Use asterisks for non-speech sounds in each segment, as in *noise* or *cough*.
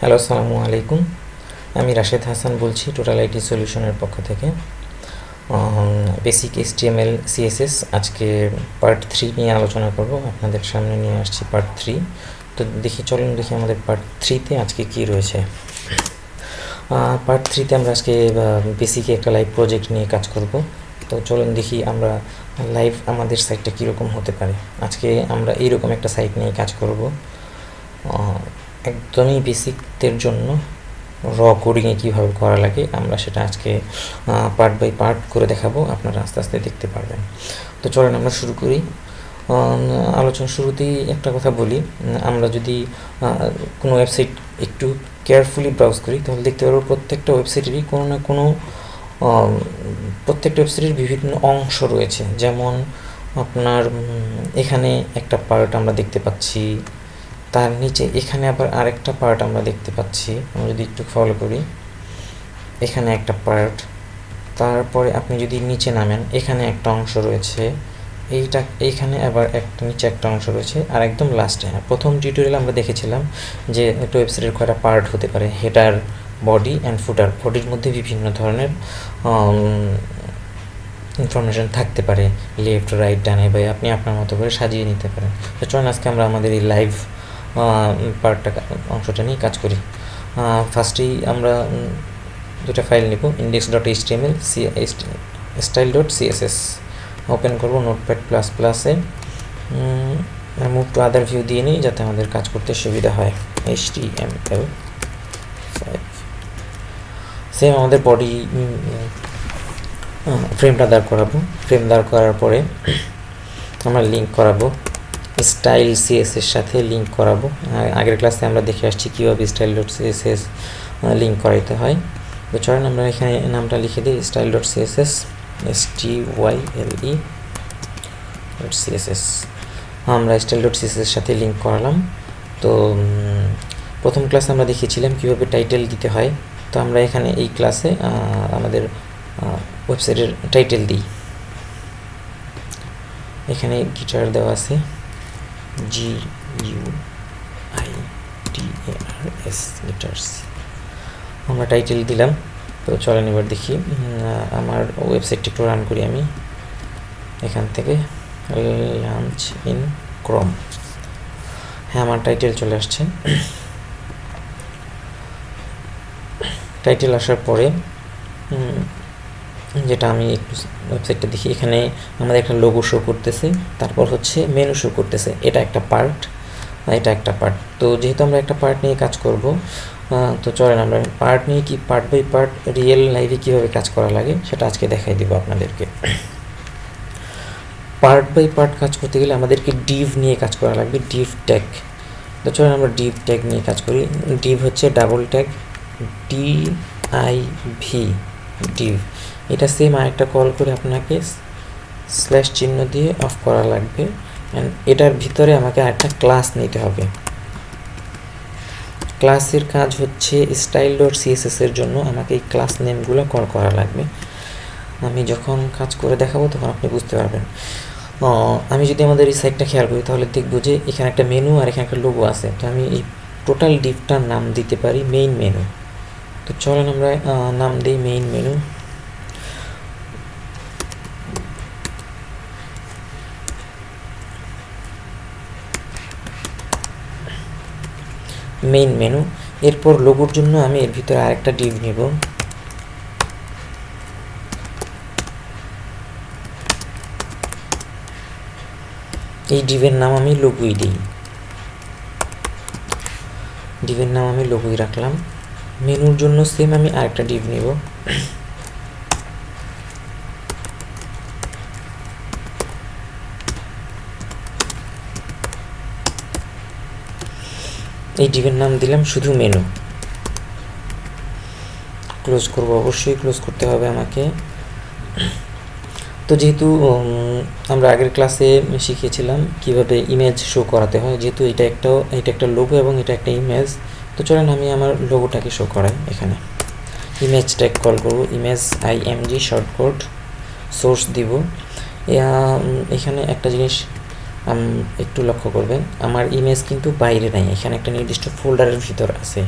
Hello, আসসালামু আলাইকুম। আমি রাশেদ হাসান বলছি টোটাল আইটি সলিউশনের পক্ষ থেকে। বেসিক এসটিএমএল সিএসএস আজকে পার্ট থ্রি নিয়ে আলোচনা করব। আপনাদের সামনে নিয়ে আসছি পার্ট থ্রি তো দেখি, চলুন দেখি আমাদের পার্ট থ্রিতে আজকে কি রয়েছে। পার্ট থ্রিতে আমরা আজকে বেসিকে একটা লাইভ প্রজেক্ট নিয়ে কাজ করব। তো চলুন দেখি আমরা লাইভ আমাদের সাইটটা কীরকম হতে পারে। আজকে আমরা এইরকম একটা সাইট নিয়ে কাজ করব। একদমই বেসিকদের জন্য র কোডিংয়ে কীভাবে করা লাগে, আমরা সেটা আজকে পার্ট বাই পার্ট করে দেখাবো, আপনারা আস্তে আস্তে দেখতে পারবেন। তো চলেন আমরা শুরু করি। আলোচনা শুরুতেই একটা কথা বলি, আমরা যদি কোনো ওয়েবসাইট একটু কেয়ারফুলি ব্রাউজ করি, তাহলে দেখতে পারব প্রত্যেকটা ওয়েবসাইটেরই কোনো না কোনো প্রত্যেকটা ওয়েবসাইটের বিভিন্ন অংশ রয়েছে। যেমন আপনার এখানে একটা পার্ট আমরা দেখতে পাচ্ছি তার নিচে, এখানে আবার আরেকটা পার্ট আমরা দেখতে পাচ্ছি। আমরা যদি একটু ফলো করি। এখানে একটা পার্ট তারপরে আপনি যদি নিচে নামেন, এখানে একটা অংশ রয়েছে। এইটা, এইখানে আবার একটা, নিচে একটা অংশ রয়েছে। আর একদম লাস্টে প্রথম টিউটোরিয়াল আমরা দেখেছিলাম যে একটা ওয়েবসাইটের কয়টা পার্ট হতে পারে। হেডার বডি অ্যান্ড ফুটার বডির মধ্যে বিভিন্ন ধরনের ইনফরমেশন থাকতে পারে। লেফট রাইট ডানে বা আপনি আপনার মতো করে সাজিয়ে নিতে পারেন। তো চলুন আজকে আমরা আমাদের এই লাইভ পার্টটা অংশটা নিয়ে কাজ করি। ফার্স্টেই আমরা দুটা ফাইল নেব index dot H T M L C style dot CSS open করব নোটপ্যাড প্লাস প্লাসে মুভ টু আদার ভিউ দিয়ে নিই, যাতে আমাদের কাজ করতে সুবিধা হয়। H T M L same আমাদের বডি ফ্রেমটা দাঁড় করাবো। ফ্রেম দাঁড় করার পরে আমরা লিঙ্ক করাবো। স্টাইল সিএস এর সাথে লিঙ্ক করাবো। আগের ক্লাসে আমরা দেখে আসছি কীভাবে স্টাইল ডট সিএসএস লিঙ্ক করাইতে হয়। তো চলেন আমরা এখানে নামটা লিখে দিই style dot CSS S T Y L E dot CSS আমরা স্টাইল ডট সিএসএস সাথে লিঙ্ক করালাম। তো প্রথম ক্লাসে আমরা দেখিয়েছিলাম কীভাবে টাইটেল দিতে হয়। তো আমরা এখানে এই ক্লাসে আমাদের ওয়েবসাইটের টাইটেল দিই। এখানে গিটার দেওয়া আছে। G U I T A R S guitars আমরা টাইটেল দিলাম, তো চলেন এবার দেখি। আমার ওয়েবসাইটটি একটু রান করি আমি। এখান থেকে লাঞ্চ ইন ক্রম হ্যাঁ আমার টাইটেল চলে আসছে। টাইটেল আসার পরে যেটা আমি একটু ওয়েবসাইটটা দেখি, এখানে আমাদের একটা লোগো শো করতেছে, তারপর হচ্ছে মেনু শো করতেছে, এটা একটা পার্ট এটা একটা পার্ট তো যেহেতু আমরা একটা পার্ট নিয়ে কাজ করব তো চলেন আমরা পার্ট নিয়ে কি পার্ট বাই পার্ট রিয়েল লাইফে কীভাবে কাজ করা লাগে, সেটা আজকে দেখাই দিব আপনাদেরকে। পার্ট বাই পার্ট কাজ করতে গেলে আমাদেরকে ডিভ নিয়ে কাজ করা লাগবে ডিভ ট্যাগ তো চলেন আমরা ডিভ ট্যাগ নিয়ে কাজ করি। ডিভ হচ্ছে double tag D I V div এটা সেম আরেকটা কল করে আপনাকে স্ল্যাশ চিহ্ন দিয়ে অফ করা লাগবে। অ্যান্ড এটার ভিতরে আমাকে আরেকটা ক্লাস নিতে হবে। ক্লাসের কাজ হচ্ছে স্টাইল ডট সিএসএস এর জন্য আমাকে এই ক্লাস নেমগুলো কল করা লাগবে। আমি যখন কাজ করে দেখাবো তখন আপনি বুঝতে পারবেন। আমি যদি আমাদের এই সাইটটা খেয়াল করি তাহলে দেখব যে এখানে একটা মেনু আর এখানে একটা লোগো আছে। তো আমি এই টোটাল ডিপটার নাম দিতে পারি মেইন মেনু তো চলেন আমরা নাম দিই মেইন মেনু মেইন মেনু এরপর লোগোর জন্য আমি এর ভিতরে আরেকটা ডিভ নিব। এই ডিভের নাম আমি লোগোই দিই। ডিভের নাম আমি লোগোই রাখলাম। মেনুর জন্য সেম আমি আরেকটা ডিভ নিব। এই ডিভের নাম দিলাম শুধু মেনু ক্লোজ করব অবশ্যই ক্লোজ করতে হবে আমাকে। তো যেহেতু আমরা আগের ক্লাসে শিখিয়েছিলাম কীভাবে ইমেজ শো করাতে হয়, যেহেতু এটা একটা এটা একটা লোগো এবং এটা একটা ইমেজ তো চলেন আমি আমার লোগোটাকে শো করাই এখানে। ইমেজ ট্যাগ কল করব image I M G shortcut source দিব এখানে একটা জিনিস একটু লক্ষ্য করবেন, আমার ইমেজ কিন্তু বাইরে নাই, এখানে একটা নির্দিষ্ট ফোল্ডারের ভিতর আছে।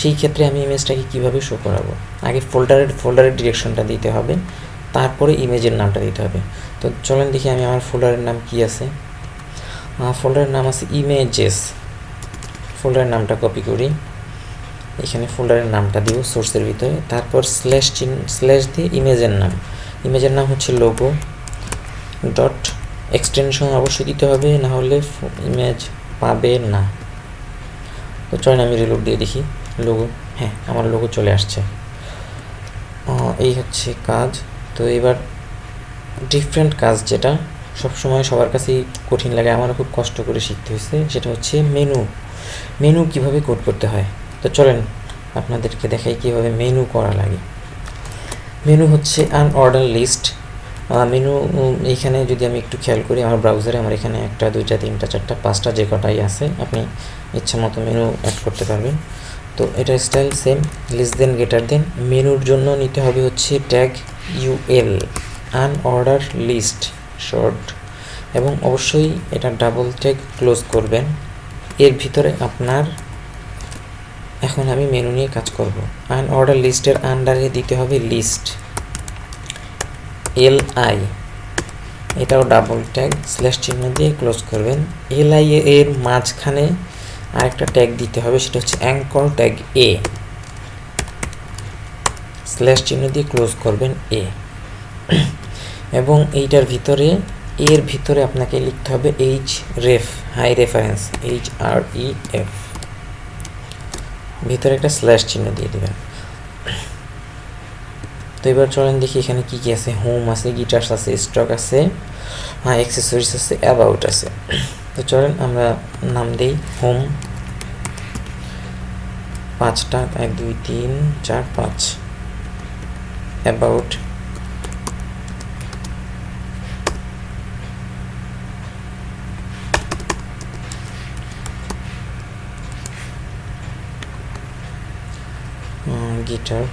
সেই ক্ষেত্রে আমি ইমেজটাকে কীভাবে শো করাবো? আগে ফোল্ডারের ফোল্ডারের ডিরেকশনটা দিতে হবে, তারপরে ইমেজের নামটা দিতে হবে। তো চলেন দেখি আমি আমার ফোল্ডারের নাম কি আছে। ফোল্ডারের নাম আছে ইমেজেস ফোল্ডারের নামটা কপি করি। এখানে ফোল্ডারের নামটা দিব সোর্সের ভিতরে। তারপর স্ল্যাশ চিন স্ল্যাশ দিয়ে ইমেজের নাম। ইমেজের নাম হচ্ছে লোগো ডট এক্সটেনশন অবশ্যই দিতে হবে, না হলে ইমেজ পাবে না। তো চলেন আমি রিলোড দিয়ে দেখি। লোগো হ্যাঁ আমার লোগো চলে আসছে। এই হচ্ছে কাজ। তো এবার ডিফারেন্ট কাজ যেটা, সবসময় সবার কাছেই কঠিন লাগে। আমারও খুব কষ্ট করে শিখতে হয়েছে। সেটা হচ্ছে মেনু মেনু কীভাবে কোড করতে হয়? তো চলেন আপনাদেরকে দেখাই কীভাবে মেনু করা লাগে। মেনু হচ্ছে আন অর্ডার লিস্ট মেনু এইখানে যদি আমি একটু খেয়াল করি, আমার ব্রাউজারে আমার এখানে একটা, দুইটা, তিনটা, চারটা, পাঁচটা যে কটাই আছে, আপনি ইচ্ছা মতো মেনু অ্যাড করতে পারবেন। তো এটা স্টাইল সেম লিস দেন গেটার দেন মেনুর জন্য নিতে হবে হচ্ছে tag UL un order list short এবং অবশ্যই এটা ডাবল ট্যাগ ক্লোজ করবেন। এর ভিতরে আপনার এখন আমি মেনু নিয়ে কাজ করব। আন অর্ডার লিস্টের আন্ডারে দিতে হবে লিস্ট এল আই এটাও ডাবল ট্যাগ স্ল্যাশ চিহ্ন দিয়ে ক্লোজ করবেন। এল আই এর মাঝখানে আরেকটা ট্যাগ দিতে হবে, সেটা হচ্ছে অ্যাঙ্কর ট্যাগ এ স্ল্যাশ চিহ্ন দিয়ে ক্লোজ করবেন এ এবং এইটার ভিতরে, এর ভিতরে আপনাকে লিখতে হবে H ref high reference H R E F ভিতরে একটা স্ল্যাশ চিহ্ন দিয়ে দেবেন। তো এবার চলেন দেখি এখানে কি কি আছে। হোম আছে, গিটার্স আছে, স্টক আছে হ্যাঁ অ্যাক্সেসরিজ আছে, অ্যাবাউট আছে। তো চলেন আমরা নাম দিই হোম। পাঁচটা, এক, দুই, তিন, চার, পাঁচ। অ্যাবাউট। গিটার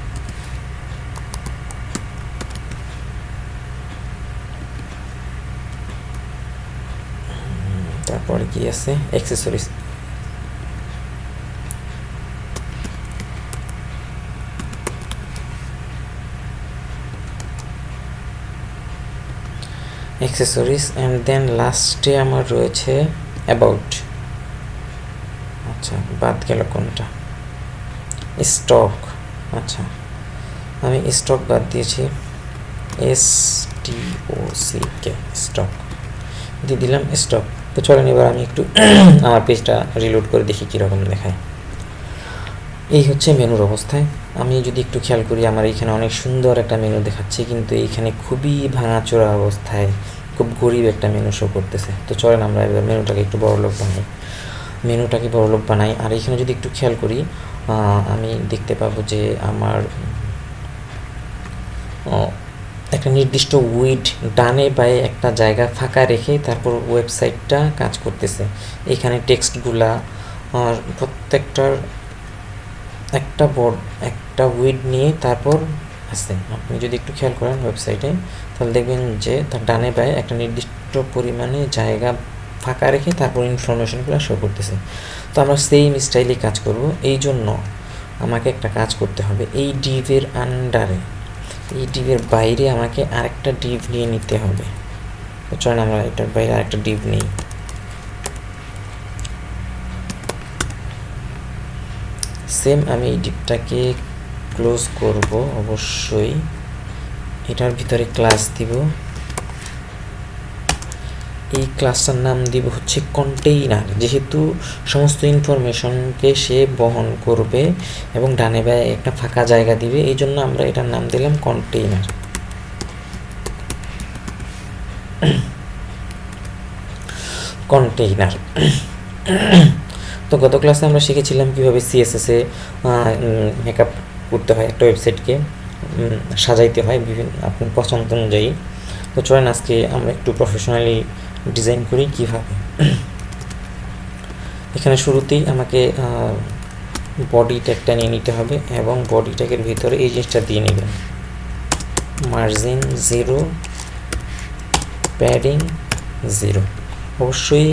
তারপরে কি আছে? অ্যাক্সেসরিজ অ্যাক্সেসরিজ অ্যান্ড দেন লাস্টে আমার রয়েছে অ্যাবাউট আচ্ছা বাদ গেল কোনটা? স্টক আচ্ছা। আমি স্টক বাদ দিয়েছি। S T O C K stock দিয়ে দিলাম স্টক তো চলেন এবার আমি একটু *clears throat* আমার পেজটা রিলোড করে দেখি কীরকম দেখায়। এই হচ্ছে মেনুর অবস্থায়। আমি যদি একটু খেয়াল করি, আমার এইখানে অনেক সুন্দর একটা মেনু দেখাচ্ছে, কিন্তু এইখানে খুবই ভাঙাচোরা অবস্থায়, খুব গরিব একটা মেনু শো করতেছে। তো চলেন আমরা এবার মেনুটাকে একটু বড়লোক বানাই। মেনুটাকে বড়লোক বানাই। আর এখানে যদি একটু খেয়াল করি আমি দেখতে পাবো যে আমার একটা নির্দিষ্ট উইড ডানে বায়ে একটা জায়গা ফাঁকা রেখে তারপর ওয়েবসাইটটা কাজ করতেছে। এখানে টেক্সটগুলা প্রত্যেকটার একটা বোর্ড, একটা উইড নিয়ে তারপর আছে। আপনি যদি একটু খেয়াল করেন ওয়েবসাইটে, তাহলে দেখবেন যে তার ডানে বায়ে একটা নির্দিষ্ট পরিমাণে জায়গা ফাঁকা রেখে তারপর ইনফরমেশনগুলো শো করতেছে। তো আমরা সেম স্টাইলে কাজ করব। এই জন্য আমাকে একটা কাজ করতে হবে এই ডিভের আন্ডারে এই ডিভের বাইরে আমাকে আরেকটা ডিভ নিয়ে নিতে হবে। চলেন আমরা এটার বাইরে আরেকটা ডিভ নিই। সেম আমি এই ডিপটাকে ক্লোজ করব অবশ্যই। এটার ভিতরে ক্লাস দিব। এই ক্লাসটার নাম দিব হচ্ছে কন্টেইনার যেহেতু সমস্ত ইনফরমেশনকে সে বহন করবে এবং ডানে বায়ে একটা ফাঁকা জায়গা দিবে, এই জন্য আমরা এটার নাম দিলাম কন্টেইনার কন্টেইনার তো গত ক্লাসে আমরা শিখেছিলাম কীভাবে সিএসএসে মেকআপ করতে হয় একটা ওয়েবসাইটকে সাজাইতে হয় বিভিন্ন আপনার পছন্দ অনুযায়ী। তো চলেন আজকে আমরা একটু প্রফেশনালি ডিজাইন করি কীভাবে। এখানে শুরুতেই আমাকে বডি ট্যাগটা নিয়ে নিতে হবে এবং বডি ট্যাগের ভিতরে এই জিনিসটা দিয়ে নেবেন। মার্জিন জিরো প্যাডিং জিরো অবশ্যই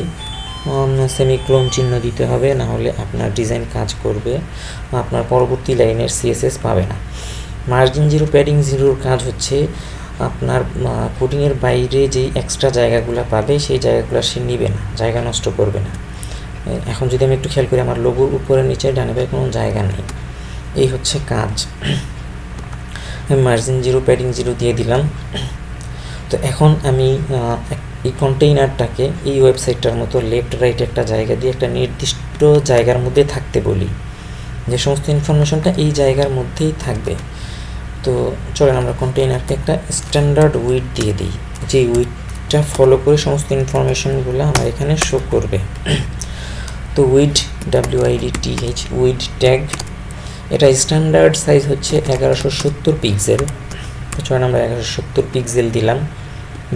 সেমিক্লোন চিহ্ন দিতে হবে, না হলে আপনার ডিজাইন কাজ করবে, আপনার পরবর্তী লাইনের সিএসএস পাবে না। মার্জিন জিরো প্যাডিং জিরোর কাজ হচ্ছে আপনার কোডিংয়ের বাইরে যেই এক্সট্রা জায়গাগুলো পাবে, সেই জায়গাগুলো সে নিবে না। জায়গা নষ্ট করবে না। এখন যদি আমি একটু খেয়াল করি, আমার লোগোর উপরে নিচে ডানে পায়ে কোনো জায়গা নেই। এই হচ্ছে কাজ। আমি মার্জিন জিরো প্যাডিং জিরো দিয়ে দিলাম। তো এখন আমি এই কন্টেইনারটাকে এই ওয়েবসাইটটার মতো লেফট রাইট একটা জায়গা দিয়ে একটা নির্দিষ্ট জায়গার মধ্যে থাকতে বলি। যে সমস্ত ইনফরমেশনটা এই জায়গার মধ্যেই থাকবে। তো চলেন আমরা কন্টেইনারকে একটা স্ট্যান্ডার্ড উইড দিয়ে দিই। যে উইডটা ফলো করে সমস্ত ইনফরমেশনগুলো আমার এখানে শো করবে। তো width T H width tag এটা স্ট্যান্ডার্ড সাইজ হচ্ছে এগারোশো সত্তর পিক্সেল তো চলেন আমরা এগারোশো সত্তর পিক্সেল দিলাম।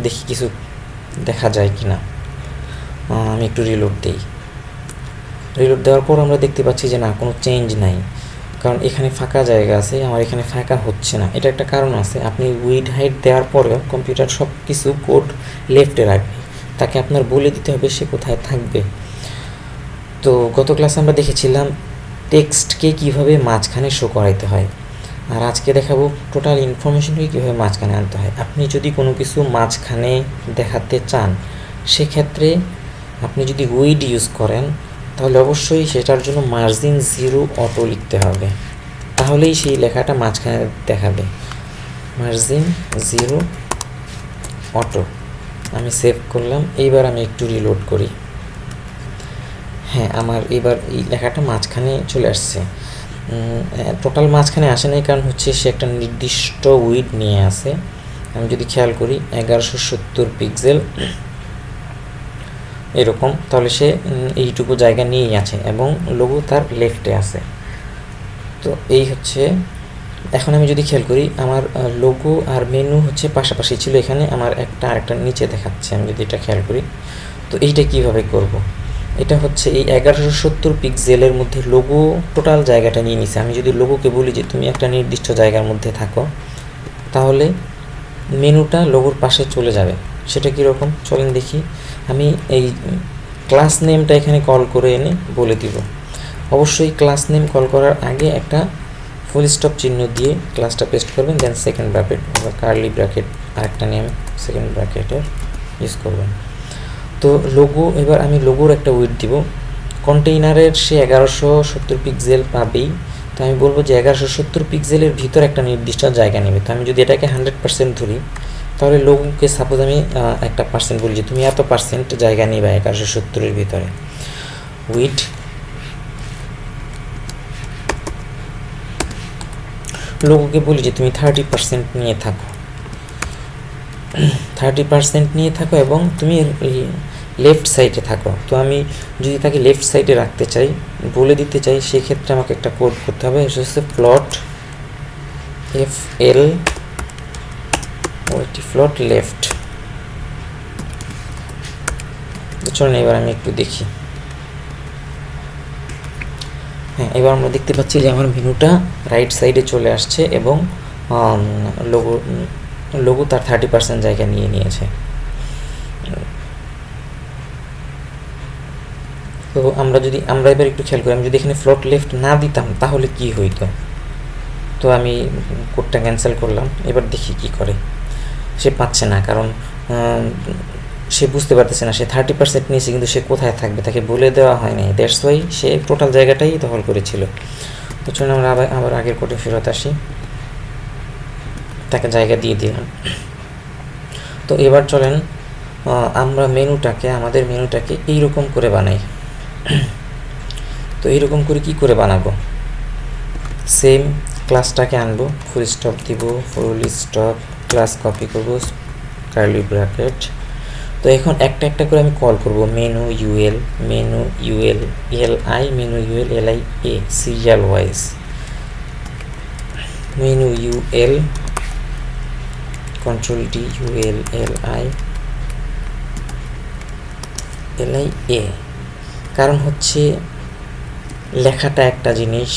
দেখি কিছু দেখা যায় কি না আমি একটু রিলোড দিই। রিলোড দেওয়ার পর আমরা দেখতে পাচ্ছি যে না, কোনো চেঞ্জ নাই। কারণ এখানে ফাঁকা জায়গা আছে, আমার এখানে ফাঁকা হচ্ছে না। এটা একটা কারণ আছে। আপনি উইড হাইট দেওয়ার পরেও কম্পিউটার সব কিছু কোড লেফটে রাখবে। তাকে আপনার বলে দিতে হবে সে কোথায় থাকবে। তো গত ক্লাসে আমরা দেখেছিলাম টেক্সটকে কীভাবে মাঝখানে শো করাইতে হয়। আর আজকে দেখাবো টোটাল ইনফরমেশনকে কীভাবে মাঝখানে আনতে হয়। আপনি যদি কোনো কিছু মাঝখানে দেখাতে চান, সেক্ষেত্রে আপনি যদি উইড ইউজ করেন তাহলে অবশ্যই সেটার জন্য মার্জিন জিরো অটো লিখতে হবে। তাহলেই সেই লেখাটা মাঝখানে দেখাবে। মার্জিন জিরো অটো আমি সেভ করলাম, এইবার আমি একটু রিলোড করি। হ্যাঁ আমার এবার এই লেখাটা মাঝখানে চলে আসছে। টোটাল মাঝখানে আসে নাই কারণ হচ্ছে সে একটা নির্দিষ্ট উইড নিয়ে আসে আমি যদি খেয়াল করি, এগারোশো সত্তর পিক্সেল এরকম, তাহলে সে এইটুকু জায়গা নিয়েই আছে এবং লোগো তার লেফটে আছে। তো এই হচ্ছে, এখন আমি যদি খেয়াল করি, আমার লোগো আর মেনু হচ্ছে পাশাপাশি ছিল এখানে, আমার একটা আরেকটা নিচে দেখাচ্ছে, আমি যদি এটা খেয়াল করি। তো এইটা কীভাবে করব। এটা হচ্ছে এই এগারোশো সত্তর পিক্সেলের মধ্যে লোগো টোটাল জায়গাটা নিয়ে নিছে। আমি যদি লোগোকে বলি যে, তুমি একটা নির্দিষ্ট জায়গার মধ্যে থাকো, তাহলে মেনুটা লোগোর পাশে চলে যাবে। সেটা কীরকম? চলেন দেখি। আমি এই ক্লাস নেমটা এখানে কল করে এনে বলে দিব। অবশ্যই ক্লাস নেম কল করার আগে একটা ফুল স্টপ চিহ্ন দিয়ে ক্লাসটা পেস্ট করবেন দেন সেকেন্ড ব্র্যাকেট বা কার্লি ব্র্যাকেট আরেকটা নেম সেকেন্ড ব্র্যাকেটের ইউজ করবেন। তো লোগো এবার আমি লোগোর একটা উইট দিব। কন্টেইনারের সে এগারোশো সত্তর পিক্সেল পাবেই। তো আমি বলব যে এগারোশো সত্তর পিক্সেলের ভিতর একটা নির্দিষ্ট জায়গা নেবে। তো আমি যদি এটাকে হান্ড্রেড পার্সেন্ট ধরি তাহলে লোককে সাপোজ আমি একটা পার্সেন্ট বলি যে, তুমি এত পার্সেন্ট জায়গা নিবে এগারোশো সত্তরের ভিতরে। উইট লোগোকে বলি যে, তুমি থার্টি পার্সেন্ট নিয়ে থাকো। থার্টি পার্সেন্ট নিয়ে থাকো এবং তুমি লেফট সাইডে থাকো। তো আমি যদি তাকে লেফট সাইডে রাখতে চাই, বলে দিতে চাই, সেক্ষেত্রে আমাকে একটা কোড করতে হবে। সেটা হচ্ছে প্লট এফ এল ওইটি ফ্লট লেফট চলুন এবার আমি একটু দেখি। হ্যাঁ এবার আমরা দেখতে পাচ্ছি যে আমার মেনুটা রাইট সাইডে চলে আসছে এবং লোগো লোগো তার থার্টি পার্সেন্ট জায়গা নিয়ে নিয়েছে। তো আমরা যদি, আমরা এবার একটু খেয়াল করি, আমি যদি এখানে ফ্লট লেফট না দিতাম, তাহলে কি হইতো? তো আমি কোডটা ক্যান্সেল করলাম, এবার দেখি কি করে। সে পাচ্ছে না, কারণ সে বুঝতে পারতেছে না, সে থার্টি পার্সেন্ট নিয়েছে, কিন্তু সে কোথায় থাকবে? তাকে বলে দেওয়া হয়নি। দ্যাটস ওয়াই সে টোটাল জায়গাটাই দখল করেছিল। তো চলুন আমরা আবার আবার আগের কোটে ফেরত আসি। তাকে জায়গা দিয়ে দিলাম। তো এবার চলেন আমরা মেনুটাকে, আমাদের মেনুটাকে এইরকম করে বানাই। তো এইরকম করে কি করে বানাবো? সেম ক্লাসটাকে আনব ফুল স্টপ দিব ফুল স্টপ ক্লাস কপি করব কার্লি ব্র্যাকেট তো এখন একটা একটা করে আমি কল করব menu UL menu UL L I menu UL L I A serial wise menu UL control D UL L I L I A কারণ হচ্ছে লেখাটা একটা জিনিস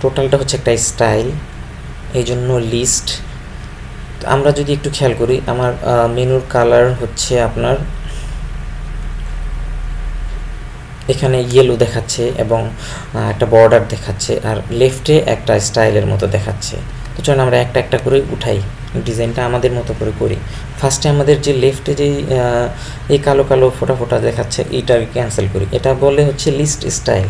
টোটালটা হচ্ছে একটা স্টাইল এই জন্য লিস্ট আমরা যদি একটু খেয়াল করি, আমার মেনুর কালার হচ্ছে আপনার, এখানে ইয়েলো দেখাচ্ছে এবং একটা বর্ডার দেখাচ্ছে আর লেফটে একটা স্টাইলের মতো দেখাচ্ছে। তো চলুন আমরা একটা একটা করে উঠাই ডিজাইনটা আমাদের মতো করে করি। ফার্স্টে আমাদের যে লেফটে যে এই কালো কালো ফোটা ফোটা দেখাচ্ছে এইটাকে ক্যান্সেল করি। এটা বলে হচ্ছে লিস্ট স্টাইল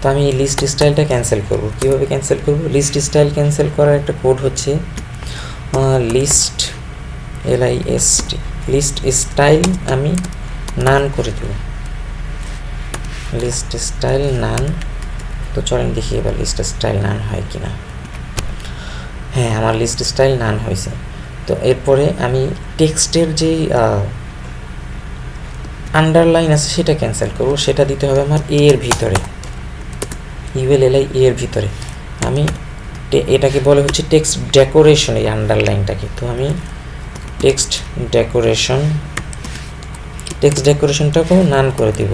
তো আমি এই লিস্ট স্টাইলটা ক্যান্সেল করব। কীভাবে ক্যান্সেল করব? লিস্ট স্টাইল ক্যান্সেল করার একটা কোড হচ্ছে list L I S list style আমি নান করে দেব। লিস্ট স্টাইল নান তো চলেন দেখি এবার লিস্ট স্টাইল নান হয় কিনা। হ্যাঁ আমার লিস্ট স্টাইল নান হয়েছে। তো এরপরে আমি টেক্সটের যে আন্ডারলাইন আছে সেটা ক্যান্সেল করব, সেটা দিতে হবে আমার এ এর ভিতরে। ইউএল এল আই এর ভিতরে। আমি এটাকে বলে হচ্ছে টেক্সট ডেকোরেশন এই আন্ডারলাইনটাকে তো আমি টেক্সট ডেকোরেশন টেক্সট ডেকোরেশনটাকেও নান করে দিব।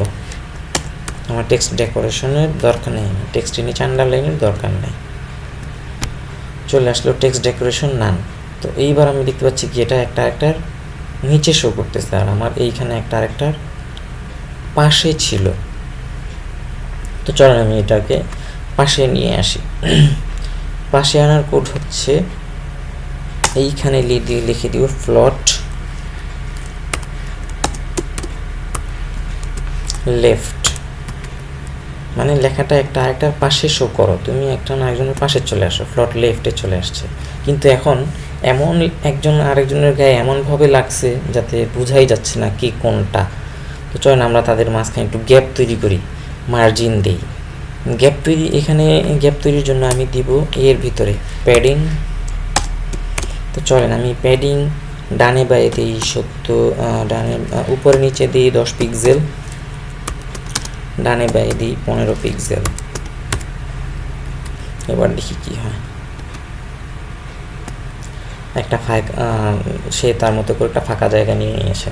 আমার টেক্সট ডেকোরেশনের দরকার নেই টেক্সটের নিচে আন্ডারলাইনের দরকার নেই। চলে আসলো টেক্সট ডেকোরেশন নান তো এইবার আমি দেখতে পাচ্ছি কি, এটা একটা আরেকটার নিচে শো করতেছে, আর আমার এইখানে একটা আরেকটার পাশে ছিল। তো চলেন আমি এটাকে পাশে নিয়ে আসি। পাশে আনার কোড হচ্ছে এইখানে লিখে দিব ফ্লট লেফট মানে লেখাটা একটা আরেকটার পাশে শো করো। তুমি একটা না একজনের পাশে চলে আসো ফ্লট লেফটে চলে আসছে। কিন্তু এখন এমন একজন আরেকজনের গায়ে এমনভাবে লাগছে যাতে বোঝাই যাচ্ছে না কি কোনটা। তো চলেন আমরা তাদের মাঝখানে একটু গ্যাপ তৈরি করি মার্জিন দিই। গ্যাপ তৈরি এখানে গ্যাপ তৈরির জন্য আমি দিব এর ভিতরে প্যাডিং। তো চলেন আমি প্যাডিং ডানে বায়ে দিই আহ, ডানে উপরে নিচে দিই দশ পিক্সেল ডানে বায়ে দিই পনেরো পিক্সেল এবার দেখি কি হয়। একটা ফাঁক সে তার মতো করে একটা ফাঁকা জায়গা নিয়ে নিয়েছে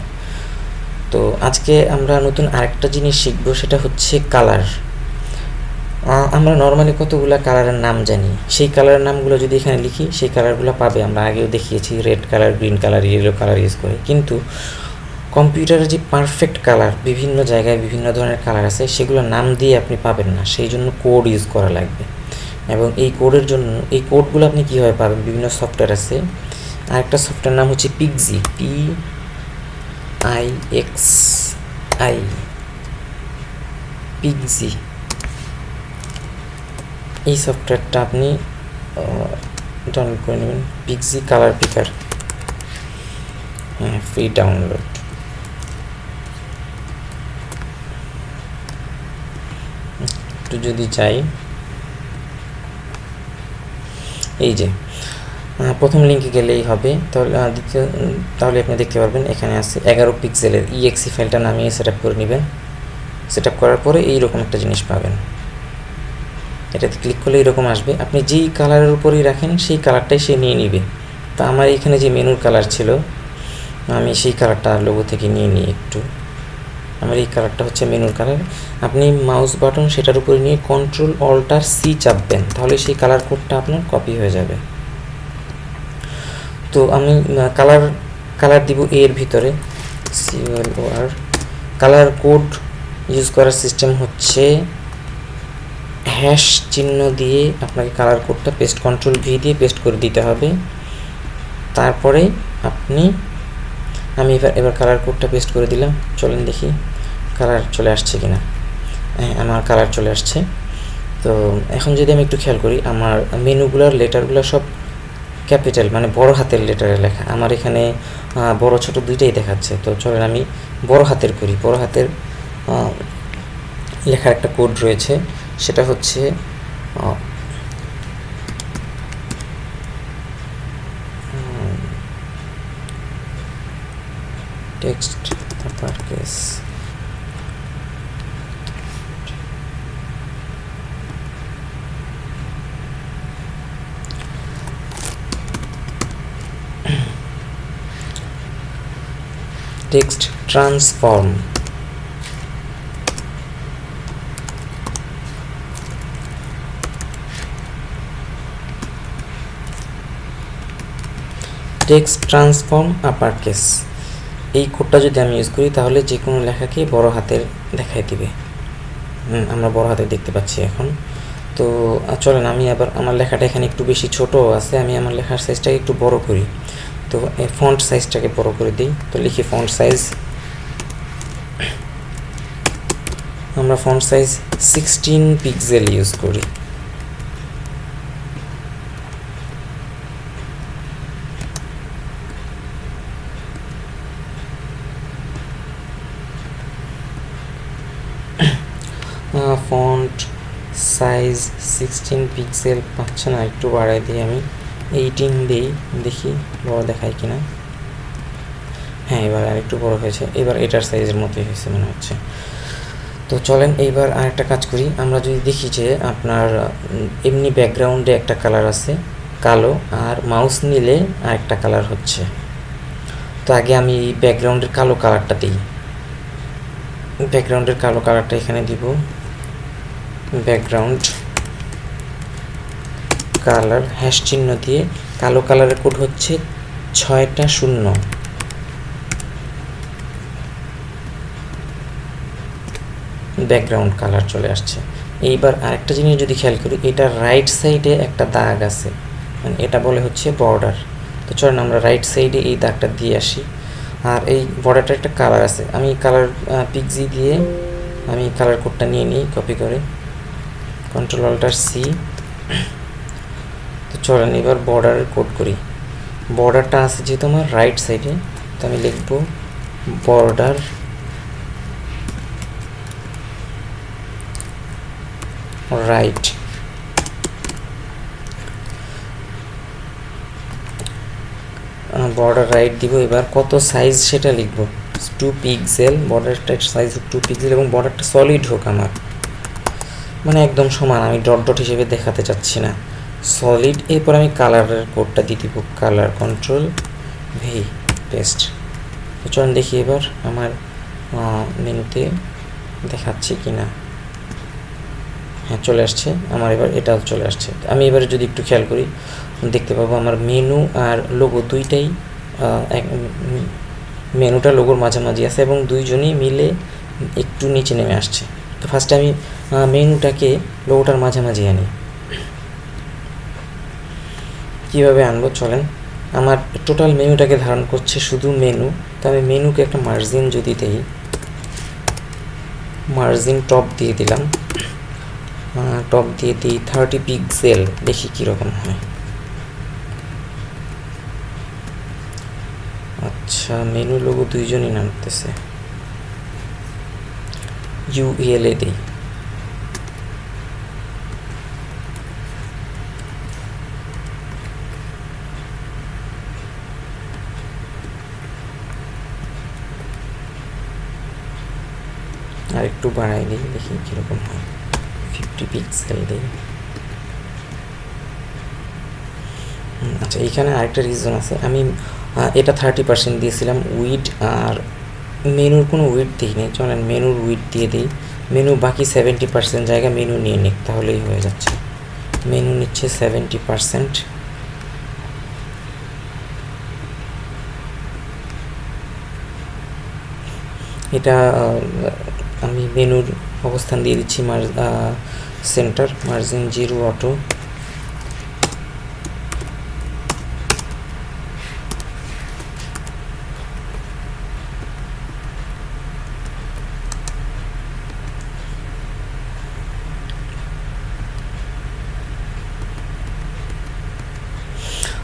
তো আজকে আমরা নতুন আরেকটা জিনিস শিখব সেটা হচ্ছে কালার। আমরা নর্মালি কতগুলো কালারের নাম জানি? সেই কালারের নামগুলো যদি এখানে লিখি, সেই কালারগুলো পাবে। আমরা আগেও দেখিয়েছি red colour green colour yellow colour use করে। কিন্তু কম্পিউটারের যে পারফেক্ট কালার বিভিন্ন জায়গায় বিভিন্ন ধরনের কালার আছে সেগুলো নাম দিয়ে আপনি পাবেন না। সেই জন্য কোড ইউজ করা লাগবে। এবং এই কোডের জন্য, এই কোডগুলো আপনি কীভাবে পাবেন? বিভিন্ন সফটওয়্যার আছে। আরেকটা সফটওয়্যার নাম হচ্ছে Pixie P I X I Pixie এই সফটওয়্যারটা আপনি ডাউনলোড করে নেবেন। পিকজি কালার পিকার হ্যাঁ ফ্রি ডাউনলোড একটু যদি চাই। এই যে প্রথম লিঙ্কে গেলেই হবে। তাহলে দ্বিতীয়, তাহলে আপনি দেখতে পারবেন, এখানে আছে এগারো পিক্সেলের ইএক্সি ফাইলটা নামিয়ে সেট করে নেবেন। সেট করার পরে এইরকম একটা জিনিস পাবেন। এটাতে ক্লিক করলে এরকম আসবে। আপনি যেই কালারের উপরেই রাখেন, সেই কালারটাই সে নিয়ে নিবে। তা আমার এখানে যে মেনুর কালার ছিল, আমি সেই কালারটা লোগো থেকে নিয়ে নিই একটু। আমার এই কালারটা হচ্ছে মেনুর কালার আপনি মাউস বাটন সেটার উপরে নিয়ে কন্ট্রোল অল্টার সি চাপবেন। তাহলে সেই কালার কোডটা আপনার কপি হয়ে যাবে। তো আমি কালার কালার দিব এর ভিতরে। C O R colour code use করার সিস্টেম হচ্ছে হ্যাশ চিহ্ন দিয়ে আপনাকে কালার কোডটা পেস্ট কন্ট্রোল ভি দিয়ে পেস্ট করে দিতে হবে। তারপরে আপনি, আমি এবার এবার কালার কোডটা পেস্ট করে দিলাম। চলেন দেখি কালার চলে আসছে কিনা। হ্যাঁ আমার কালার চলে আসছে। তো এখন যদি আমি একটু খেয়াল করি, আমার মেনুগুলোর লেটারগুলো সব ক্যাপিটাল মানে বড় হাতের লেটারে লেখা। আমার এখানে বড়, ছোট দুইটাই দেখাচ্ছে। তো চলেন আমি বড় হাতের করি। বড় হাতের লেখার একটা কোড রয়েছে। সেটা হচ্ছে text case text transform text transform upper case এই কোডটা যদি আমি ইউজ করি, তাহলে যে কোনো লেখাকে বড় হাতের দেখাই দিবে। আমরা বড় হাতে দেখতে পাচ্ছি এখন। তো চলেন, আমি আবার আমার লেখাটা এখানে একটু বেশি ছোট আছে, আমি আমার লেখার সাইজটাকে একটু বড় করি। তো ফন্ট সাইজটাকে বড় করে দিই। তো, লিখি ফন্ট সাইজ *coughs* আমরা font size sixteen pixel use করি ফন্ট সাইজ সিক্সটিন পিক্সেল পাচ্ছে না, একটু বাড়াই দিই আমি। এইটিন দিই, দেখি বড় দেখায় কিনা। হ্যাঁ এবার আর একটু বড় হয়েছে। এবার এটার সাইজের মতোই হয়েছে মনে হচ্ছে। তো চলেন, এইবার আরেকটা কাজ করি। আমরা যদি দেখি যে আপনার এমনি ব্যাকগ্রাউন্ডে একটা কালার আছে, কালো, আর মাউস নিলে আরেকটা কালার হচ্ছে। তো আগে আমি ব্যাকগ্রাউন্ডের কালো কালারটা দিই। ব্যাকগ্রাউন্ডের কালো কালারটা এখানে দিব। ব্যাকগ্রাউন্ড কালার, হ্যাশ চিহ্ন দিয়ে কালো কালারের কোড হচ্ছে ছয়টা শূন্য। ব্যাকগ্রাউন্ড কালার চলে আসছে। এইবার আরেকটা জিনিস যদি খেয়াল করি, এটা রাইট সাইডে একটা দাগ আছে। মানে এটা বলে হচ্ছে বর্ডার তো চলেন আমরা রাইট সাইডে এই দাগটা দিয়ে আসি। আর এই বর্ডারটা একটা কালার আছে। আমি কালার পিকজি দিয়ে আমি কালার কোডটা নিয়ে নিই কপি করে। কন্ট্রোল অল্টার সি তো চলেন এবার বর্ডারের কোড করি। বর্ডারটা আছে যেহেতু আমার রাইট সাইডে তো আমি লিখব বর্ডার রাইট বর্ডার রাইট দিব, এবার কত সাইজ সেটা লিখব। টু পিক্সেল বর্ডারটা সাইজ টু পিক্সেল এবং বর্ডারটা সলিড হোক আমার। মানে একদম সমান, আমি ডট ডট হিসেবে দেখাতে চাচ্ছি না। সলিড, এরপর আমি কালারের কোডটা দিয়ে দিব কালার কন্ট্রোল ভি পেস্ট চলুন দেখি এবার আমার মেনুতে দেখাচ্ছে কি না হ্যাঁ চলে আসছে, আমার এবার এটাও চলে আসছে। আমি এবারে যদি একটু খেয়াল করি, দেখতে পাবো আমার মেনু আর লোগো দুইটাই মেনুটা লোগোর মাঝামাঝি আছে এবং দুইজনই মিলে একটু নিচে নেমে আসছে। তো ফার্স্টে আমি মেনুটাকে লোগোটার মাঝামাঝি আনি। কীভাবে আনব, চলেন। আমার টোটাল মেনুটাকে ধারণ করছে শুধু মেনু তো আমি মেনুকে একটা মার্জিন যদি দেই মার্জিন টপ দিয়ে দিলাম। টপ দিয়ে দিই থার্টি পিক্সেল দেখি কীরকম হয়। আচ্ছা মেনু লোগো দুইজনই নামতেছে। ইউএল এ দিই। আর একটু বাড়াই দিই দেখি কীরকম হয়। ফিফটি পিক্সেল দিই। আচ্ছা এইখানে আরেকটা রিজন আছে। আমি এটা থার্টি পার্সেন্ট দিয়েছিলাম উইড আর মেনুর কোনো উইড দিইনি চলেন মেনুর উইড দিয়ে দিই। মেনু বাকি সেভেন্টি পার্সেন্ট জায়গা মেনু নিয়ে নিক, তাহলেই হয়ে যাচ্ছে। মেনু নিচ্ছে সেভেন্টি পার্সেন্ট এটা আমি মেনুর অবস্থান দিয়ে দিচ্ছি মার সেন্টার, মার্জিন জিরো অটো।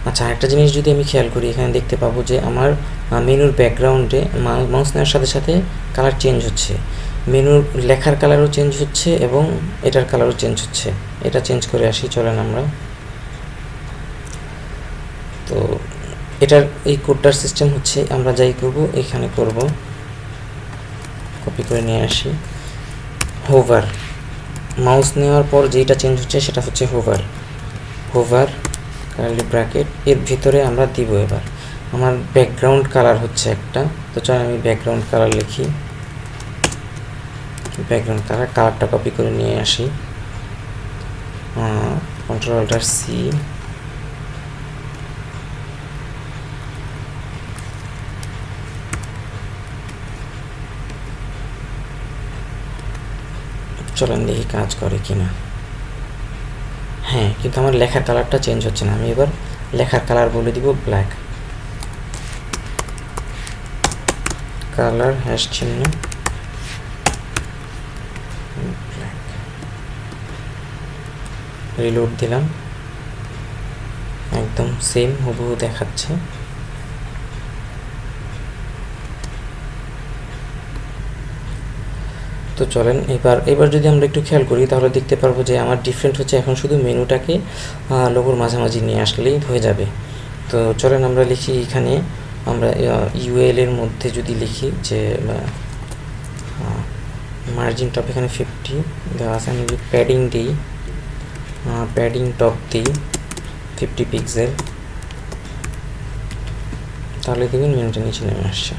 আচ্ছা একটা জিনিস যদি আমি খেয়াল করি, এখানে দেখতে পাবো যে আমার মেনুর ব্যাকগ্রাউন্ডে মাউস নেওয়ার সাথে সাথে কালার চেঞ্জ হচ্ছে। মেনুর লেখার কালারও চেঞ্জ হচ্ছে এবং এটার কালারও চেঞ্জ হচ্ছে। এটা চেঞ্জ করে আসি, চলেন আমরা। তো এটার এই কোডটার সিস্টেম হচ্ছে, আমরা যাই করব, এখানে করব। কপি করে নিয়ে আসি। হোভার মাউস নেওয়ার পর যেটা চেঞ্জ হচ্ছে সেটা হচ্ছে হোভার হোভার কার্লি ব্র্যাকেট এর ভিতরে আমরা দিব এবার। আমার ব্যাকগ্রাউন্ড কালার হচ্ছে একটা। তো চল আমি ব্যাকগ্রাউন্ড কালার লিখি। ব্যাকগ্রাউন্ড কালার কালারটা কপি করে নিয়ে আসি। কন্ট্রোল অল্টার সি চলেন দেখি কাজ করে কি না হ্যাঁ কিন্তু আমার লেখার কালারটা চেঞ্জ হচ্ছে না। আমি এবার লেখার কালার বলে দিব ব্ল্যাক কালার হ্যাশ চিহ্ন। রিলোড দিলাম। একদম সেম হুবহু দেখাচ্ছে। তো চলেন, এবার এবার যদি আমরা একটু খেয়াল করি, তাহলে দেখতে পারব যে আমার ডিফারেন্ট হচ্ছে এখন শুধু মেনুটাকে লোগোর মাঝামাঝি নিয়ে আসলেই হয়ে যাবে। তো চলেন আমরা লিখি এখানে, আমরা ইউএল এর মধ্যে যদি লিখি যে মার্জিন টপ এখানে ফিফটি দেওয়া আছে আমি যদি প্যাডিং দিই প্যাডিং টপ দিই ফিফটি পিক্সেল তাহলে দেখবেন মেনুটা নিচে নেমে আসছে।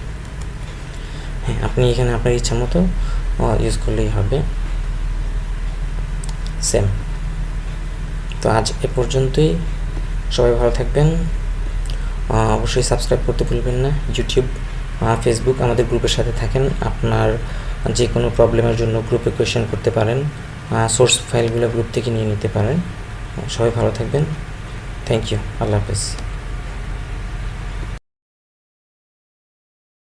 হ্যাঁ আপনি এখানে আপনার ইচ্ছা মতো ইউজ করলেই হবে। সেম তো আজ এ পর্যন্তই। সবাই ভালো থাকবেন। অবশ্যই সাবস্ক্রাইব করতে ভুলবেন না। ইউটিউব ফেসবুক আমাদের গ্রুপের সাথে থাকেন। আপনার যে কোনো প্রবলেমের জন্য গ্রুপে কোয়েশ্চেন করতে পারেন। সোর্স ফাইলগুলো গ্রুপ থেকে নিয়ে নিতে পারেন। সবাই ভালো থাকবেন। থ্যাংক ইউ আল্লাহ হাফেজ।